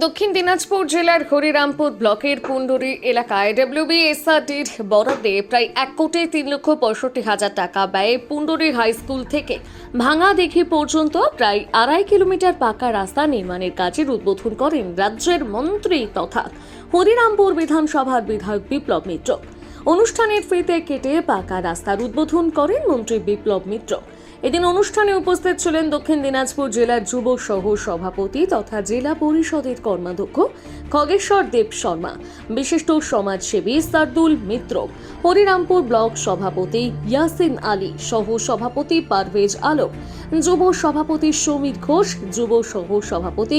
দক্ষিণ দিনাজপুর জেলার হরিরামপুর ব্লকের পুন্ডুরি এলাকায় ডব্লিউবিএসআরডির বরাদ্দে প্রায় এক কোটি তিন লক্ষ পঁয়ষট্টি হাজার টাকা ব্যয়ে পুন্ডুরি হাই স্কুল থেকে ভাঙা দেখি পর্যন্ত প্রায় আড়াই কিলোমিটার পাকা রাস্তা নির্মাণের কাজের উদ্বোধন করেন রাজ্যের মন্ত্রী তথা হরিরামপুর বিধানসভার বিধায়ক বিপ্লব মিত্র। অনুষ্ঠানের ফিতে কেটে পাকা রাস্তার উদ্বোধন করেন মন্ত্রী বিপ্লব মিত্র। এদিন অনুষ্ঠানে উপস্থিত ছিলেন দক্ষিণ দিনাজপুর জেলার যুব সহ সভাপতি তথা জেলা পরিষদের কর্মাধ্যক্ষ খগেশ্বর দেব শর্মা, বিশিষ্ট সমাজসেবী সার্দুল মিত্র, হরিরামপুর ব্লক সভাপতি ইয়াসিন আলী সহ সভাপতি পারভেজ আলম, যুব সভাপতি সমীর ঘোষ, যুব সহ সভাপতি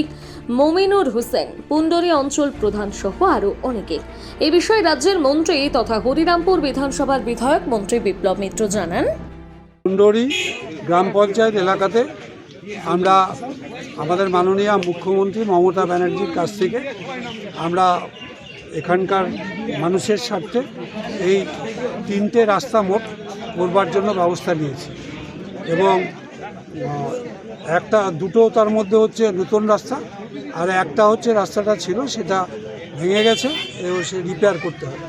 মমিনুর হোসেন পুন্ডরি অঞ্চল প্রধান সহ আরও অনেকে। এ বিষয়ে রাজ্যের মন্ত্রী তথা হরিরামপুর বিধানসভার বিধায়ক মন্ত্রী বিপ্লব মিত্র জানান। কুণ্ডরি গ্রাম পঞ্চায়েত এলাকাতে আমরা আমাদের মাননীয় মুখ্যমন্ত্রী মমতা ব্যানার্জির কাছ থেকে আমরা এখানকার মানুষের স্বার্থে এই তিনটে রাস্তা মোট করবার জন্য ব্যবস্থা নিয়েছি। এবং একটা দুটো তার মধ্যে হচ্ছে নতুন রাস্তা আর একটা হচ্ছে রাস্তাটা ছিল সেটা ভেঙে গেছে এবং সে রিপেয়ার করতে হবে,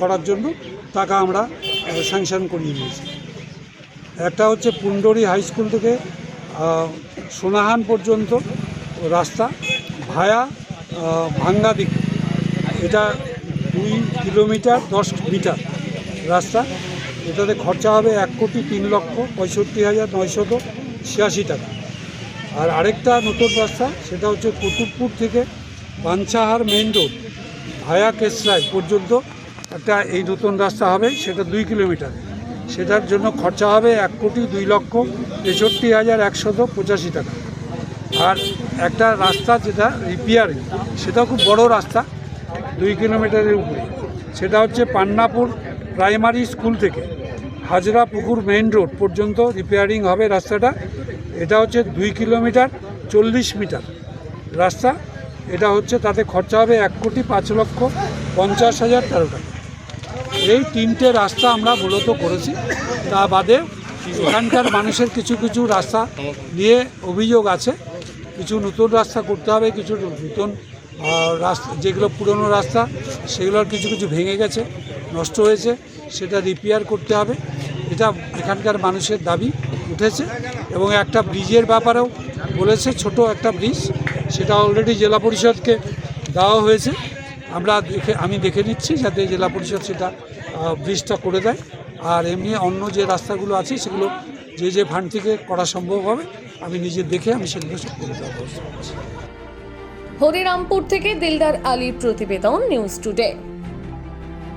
করার জন্য টাকা আমরা স্যাংশন করিয়ে নিয়েছি। একটা হচ্ছে পুন্ডরি হাই স্কুল থেকে সোনাহান পর্যন্ত রাস্তা ভায়া ভাঙ্গা দিক। এটা দুই কিলোমিটার, দশ মিটার রাস্তা। এটাতে খরচা হবে এক কোটি তিন লক্ষ পঁয়ষট্টি হাজার নয়শত ছিয়াশি টাকা। আর আরেকটা নতুন রাস্তা, সেটা হচ্ছে কুতুবপুর থেকে পাঞ্চাহার মেইন রোড, ভায়া কেসরায় পর্যন্ত একটা এই নতুন রাস্তা হবে, সেটা দুই কিলোমিটার। সেটার জন্য খরচা হবে এক কোটি দুই লক্ষ তেষট্টি হাজার একশত পঁচাশি টাকা। আর একটা রাস্তা যেটা রিপেয়ারিং সেটাও খুব বড় রাস্তা, দুই কিলোমিটারের উপরে। সেটা হচ্ছে পান্নাপুর প্রাইমারি স্কুল থেকে হাজরা পুকুর মেইন রোড পর্যন্ত রিপেয়ারিং হবে রাস্তাটা। এটা হচ্ছে দুই কিলোমিটার চল্লিশ মিটার রাস্তা। এটা হচ্ছে তাতে খরচা হবে এক কোটি পাঁচ লক্ষ পঞ্চাশ হাজার তেরো টাকা। এই তিনটে রাস্তা আমরা মূলত করেছি। তা বাদে এখানকার মানুষের কিছু কিছু রাস্তা নিয়ে অভিযোগ আছে। কিছু নতুন রাস্তা করতে হবে, কিছু নতুন রাস্তা, যেগুলো পুরনো রাস্তা, সেগুলোর কিছু কিছু ভেঙে গেছে, নষ্ট হয়েছে, সেটা রিপেয়ার করতে হবে। এটা এখানকার মানুষের দাবি উঠেছে এবং একটা ব্রিজের ব্যাপারেও বলেছে, ছোট একটা ব্রিজ, সেটা অলরেডি জেলা পরিষদকে দেওয়া হয়েছে। আমরা দেখে, আমি দেখে নিচ্ছি যাতে জেলা পরিষদ সেটা ব্রিজটা করে দেয়। আর এমনি অন্য যে রাস্তাগুলো আছে, সেগুলো যে যে ফান্ড থেকে করা সম্ভব হবে, আমি নিজে দেখে আমি সেগুলো সব করে দেওয়ার ব্যবস্থা হরিরামপুর থেকে দিলদার আলীর প্রতিবেদন নিউজ টুডে